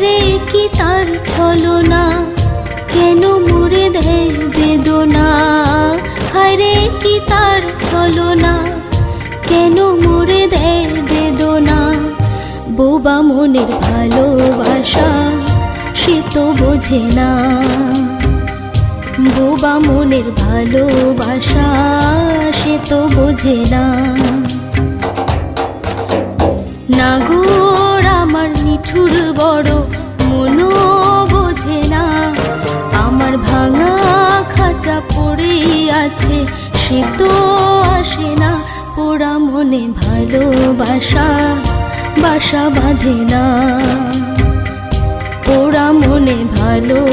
রে কি তার ছলনা? কেন মুড়ে দেয় বেদনা? হায় রে কি তার ছলনা? কেন মুড়ে দেয় বেদনা? বোবা মনের ভালোবাসা, সে তো বোঝে না। বোবা মনের ভালোবাসা, সে তো বোঝে না। নাগর আমার নিঠুর বড় খাঁচা পড়ে আছে সে তো আসে না। পোড়া মনে ভালোবাসা, বাসা বাঁধে না। পোড়া মনে ভালো